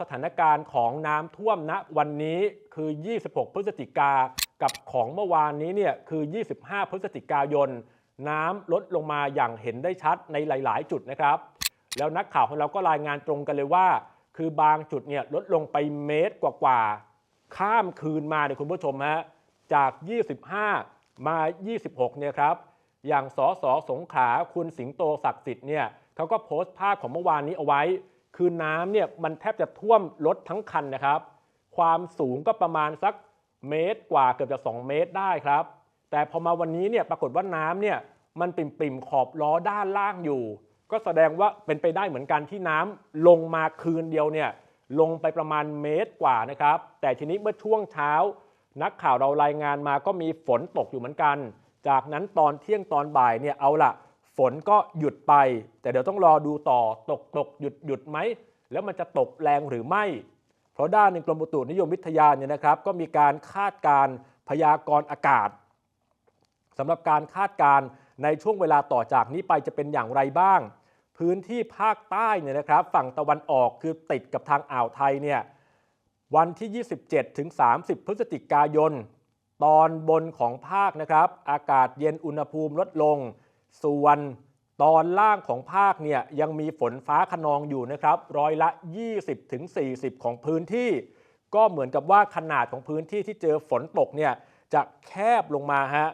สถานการณ์ของน้ำท่วมณวันนี้คือ 26 พฤศจิกา กับของเมื่อวานนี้เนี่ยคือ 25 พฤศจิกายน น้ำลดลงมาอย่างเห็นได้ชัดในหลาย ๆ จุดนะครับ แล้วนักข่าวของเราก็รายงานตรงกันเลยว่า คือบางจุดเนี่ยลดลงไปเมตรกว่าๆ ข้ามคืนมาเนี่ยคุณผู้ชมฮะ จาก 25 มา 26 เนี่ยครับ อย่างสสสงขลาคุณสิงโตศักดิ์สิทธิ์เนี่ยเขาก็โพสต์ภาพของเมื่อวานนี้เอาไว้ คือน้ำเนี่ยมันแทบจะท่วมรถทั้งคันนะครับ ความสูงก็ประมาณสักเมตรกว่าเกือบจะ 2 เมตรได้ครับ แต่พอมาวันนี้เนี่ยปรากฏว่าน้ำเนี่ยมันปิ่มๆขอบล้อด้านล่างอยู่ ก็แสดงว่าเป็นไปได้เหมือนกันที่น้ำลงมาคืนเดียวเนี่ยลงไปประมาณเมตรกว่านะครับ แต่ทีนี้เมื่อช่วงเช้า นักข่าวเรารายงานมาก็มีฝนตกอยู่เหมือนกัน จากนั้นตอนเที่ยงตอนบ่ายเนี่ยเอาละ ฝนก็หยุดไป แต่เดี๋ยวต้องรอดูต่อตกตกหยุดหยุดไหม แล้วมันจะตกแรงหรือไม่ เพราะด้านในกรมอุตุนิยมวิทยาเนี่ยนะครับ ก็มีการคาดการพยากรณ์อากาศสำหรับการคาดการณ์ในช่วงเวลาต่อจากนี้ไปจะเป็นอย่างไรบ้าง พื้นที่ภาคใต้เนี่ยนะครับ ฝั่งตะวันออกคือติดกับทางอ่าวไทยเนี่ยวันที่ 27 ถึง 30 พฤศจิกายน ตอนบนของภาคนะครับ อากาศเย็นอุณหภูมิลดลง ส่วนตอนล่างของภาคเนี่ยยังมีฝนฟ้าขนองอยู่นะครับร้อยละ 20ถึง40 ของพื้นที่ ก็เหมือนกับว่าขนาดของพื้นที่ที่เจอฝนตกเนี่ยจะแคบลงมาฮะ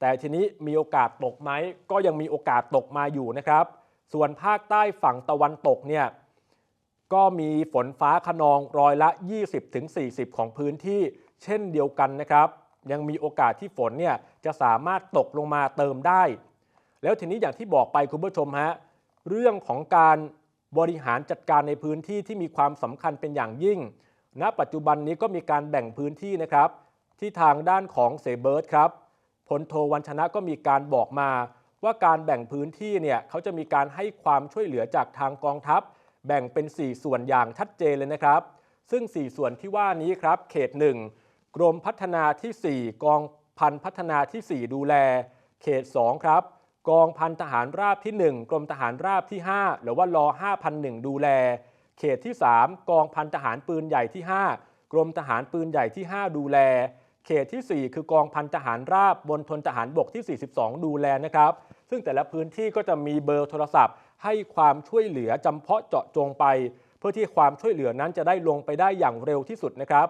แต่ทีนี้มีโอกาสตกไหมก็ยังมีโอกาสตกมาอยู่นะครับ ส่วนภาคใต้ฝั่งตะวันตกเนี่ยก็มีฝนฟ้าขนองร้อยละ 20-40 ของพื้นที่ เช่นเดียวกันนะครับ ยังมีโอกาสที่ฝนเนี่ยจะสามารถตกลงมาเติมได้ แล้วทีนี้อย่างที่บอกไปคุณผู้ชมฮะเรื่องของการบริหารจัดการในพื้นที่ที่มีความสำคัญเป็นอย่างยิ่ง ณ ปัจจุบันนี้ก็มีการแบ่งพื้นที่นะครับ ที่ทางด้านของเซเบิร์ตครับพลโทวันชนะก็มีการบอกมา ว่าการแบ่งพื้นที่เนี่ยเขาจะมีการให้ความช่วยเหลือจากทางกองทัพ แบ่งเป็น 4 ส่วนอย่างชัดเจนเลยนะครับ ซึ่ง 4 ส่วนที่ว่านี้ครับ เขต 1 กรมพัฒนาทีสี่4 กองพันพัฒนาทีสี่4 ดูแล เขต 2 ครับ กองพันทหารราบที่ 1 กรมทหารราบที่ 5 หรือว่ารอ5,001 ดูแล เขตที่ 3 กองพันทหารปืนใหญ่ที่ 5 กรมทหารปืนใหญ่ที่ 5 ดูแล เขตที่ 4 คือกองพันทหารราบบนทนทหารบกที่ 42 ดูแลนะครับ ซึ่งแต่ละพื้นที่ก็จะมีเบอร์โทรศัพท์ ให้ความช่วยเหลือจำเพาะเจาะจงไป เพื่อที่ความช่วยเหลือนั้นจะได้ลงไปได้อย่างเร็วที่สุดนะครับ